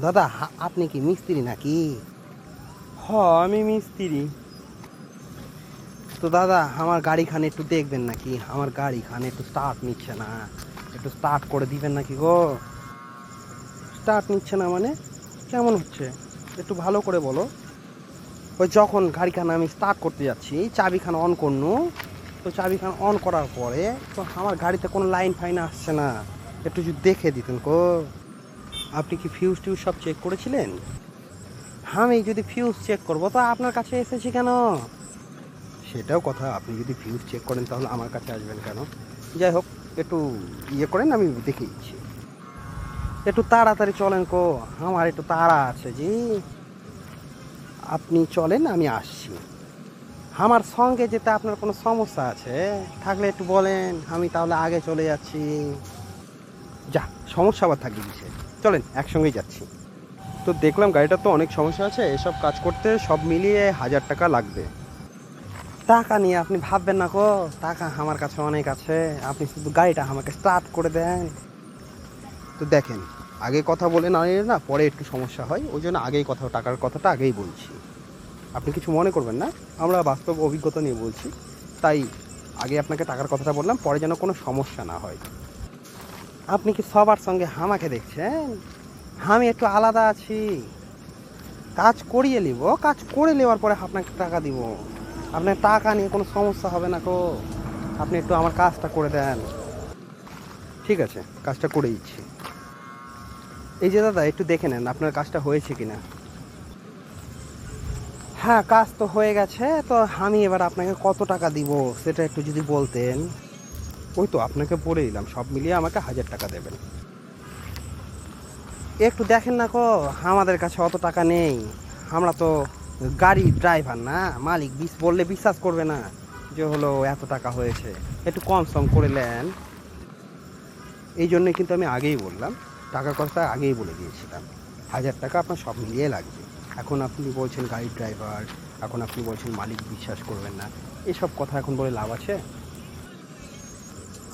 দাদা হা- আপনি কি মিস্ত্রি নাকি? হ আমি মিস্ত্রি। তো দাদা আমার গাড়িখানে একটু দেখবেন নাকি? আমার গাড়িখানে একটু স্টার্ট নিচ্ছে না। একটু স্টার্ট করে দিবেন নাকি গো? স্টার্ট নিচ্ছে না মানে? কেমন হচ্ছে? একটু ভালো করে বলো। ওই যখন গাড়িখানে আমি স্টার্ট করতে যাচ্ছি চাবিখানা অন করনু তো চাবিখানা অন করার পরে তো আমার গাড়িতে কোনো লাইন ফাইন আসছে না। একটু যদি দেখে দিতেন কো আপনি কি ফিউজ টিউজ সব চেক করেছিলেন? আমি যদি ফিউজ চেক করব, তো আপনার কাছে এসেছি কেন? সেটাও কথা, আপনি যদি ফিউজ চেক করেন, তাহলে আমার কাছে আসবেন কেন? যাই হোক, একটু ইয়ে করেন, আমি দেখে দিচ্ছি। একটু তাড়াতাড়ি চলেন কো, আমার একটু তাড়া আছে জি। আপনি চলেন, আমি আসছি। আমার সঙ্গে যেতে আপনার কোনো সমস্যা আছে? থাকলে একটু বলেন, আমি তাহলে আগে চলে যাচ্ছি। যা, সমস্যা আবার থাকবে চলেন, একসঙ্গেই যাচ্ছি। তো দেখলাম গাড়িটার তো অনেক সমস্যা আছে, এসব কাজ করতে সব মিলিয়ে হাজার টাকা লাগবে। টাকা নিয়ে আপনি ভাববেন না কো টাকা আমার কাছে অনেক আছে, আপনি শুধু গাড়িটা আমাকে স্টার্ট করে দেন। তো দেখেন, আগে কথা বলে না না পরে একটু সমস্যা হয়, ওই জন্য আগেই কথা, টাকার কথাটা আগেই বলছি। আপনি কিছু মনে করবেন না, আমরা বাস্তব অভিজ্ঞতা নিয়ে বলছি। তাই আগে আপনাকে টাকার কথাটা বললাম, পরে যেন কোনো সমস্যা না হয়। আপনি কি সবার সঙ্গে হামাকে দেখছেন? আমি একটু আলাদা আছি। কাজ করিয়ে নিব, কাজ করে নেওয়ার পরে আপনাকে টাকা দিব। আপনার টাকা নিয়ে কোনো সমস্যা হবে না কো আপনি একটু আমার কাজটা করে দেন। ঠিক আছে, কাজটা করে দিচ্ছি। এই যে দাদা, একটু দেখে নেন আপনার কাজটা হয়েছে কিনা। হ্যাঁ কাজ তো হয়ে গেছে, তো আমি এবার আপনাকে কত টাকা দিব সেটা একটু যদি বলতেন। ওই তো আপনাকে বলে দিলাম, সব মিলিয়ে আমাকে হাজার টাকা দেবেন। একটু দেখেন না কো, আমাদের কাছে অত টাকা নেই। আমরা তো গাড়ি ড্রাইভার না, মালিক বিশ বললে বিশ্বাস করবে না যে হলো এত টাকা হয়েছে। একটু কম সম করে নেন। এই জন্যই কিন্তু আমি আগেই বললাম টাকার কথা আগেই বলে দিয়েছিলাম। হাজার টাকা আপনার সব মিলিয়ে লাগবে। এখন আপনি বলছেন গাড়ির ড্রাইভার, এখন আপনি বলছেন মালিক বিশ্বাস করবেন না। এসব কথা এখন বলে লাভ আছে?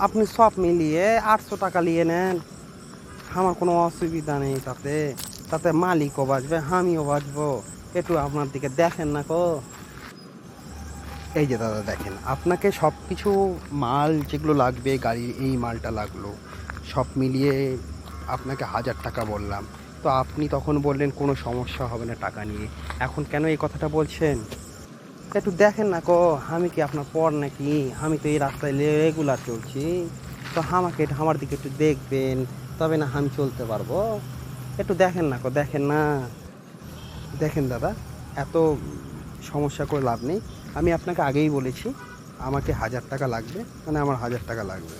আপনি সব মিলিয়ে আটশো টাকা নিয়ে নেন। আমার কোনো অসুবিধা নেই তাতে। তাতে মালিকও বাঁচবে, আমিও বাঁচবো। একটু আপনার দিকে দেখেন না কো। এই যে দাদা দেখেন, আপনাকে সব কিছু মাল যেগুলো লাগবে, গাড়ির এই মালটা লাগল, সব মিলিয়ে আপনাকে হাজার টাকা বললাম। তো আপনি তখন বললেন, কোনো সমস্যা হবে না টাকা নিয়ে। এখন কেন এই কথাটা বলছেন? একটু দেখেন না, কো, আমি কি আপনার পর নাকি? আমি তো এই রাস্তায় রেগুলার চলছি। তো আমাকে আমার দিকে একটু দেখবেন, তবে না আমি চলতে পারব। একটু দেখেন না, কো, দেখেন না। দেখেন দাদা, এত সমস্যা করে লাভ নেই। আমি আপনাকে আগেই বলেছি, আমাকে হাজার টাকা লাগবে মানে আমার হাজার টাকা লাগবে।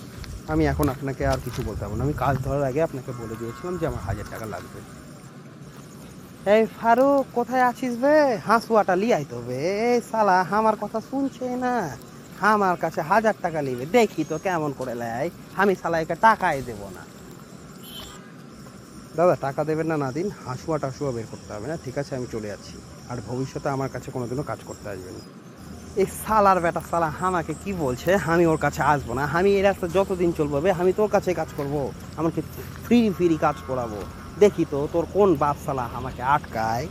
আমি এখন আপনাকে আর কিছু বলতে পারব না। আমি কাজ ধরার আগে আপনাকে বলে দিয়েছিলাম যে আমার হাজার টাকা লাগবে। এই ফারুক কোথায় আছিস বে? হাঁসুয়াটা লিয়াই তো বে। এই সালা আমার কথা শুনছে না। আমার কাছে হাজার টাকা নিবে। দেখি তো কেমন করে লাই আমি সালা একে টাকাই দেবো না। দাদা, টাকা দেবেন না না দিন হাঁসুয়া টাসুয়া বের করতে হবে না। ঠিক আছে, আমি চলে যাচ্ছি। আর ভবিষ্যতে আমার কাছে কোনোদিনও কাজ করতে আসবেন। এই সালার বেটা সালা আমাকে কি বলছে? আমি ওর কাছে আসব না। আমি এই রাস্তা যতদিন চলবো আমি তোর কাছে কাজ করব। আমাকে ফ্রি ফ্রি কাজ করাবো। দেখি তো তোর কোন বাপ সালা আমাকে আটকায়?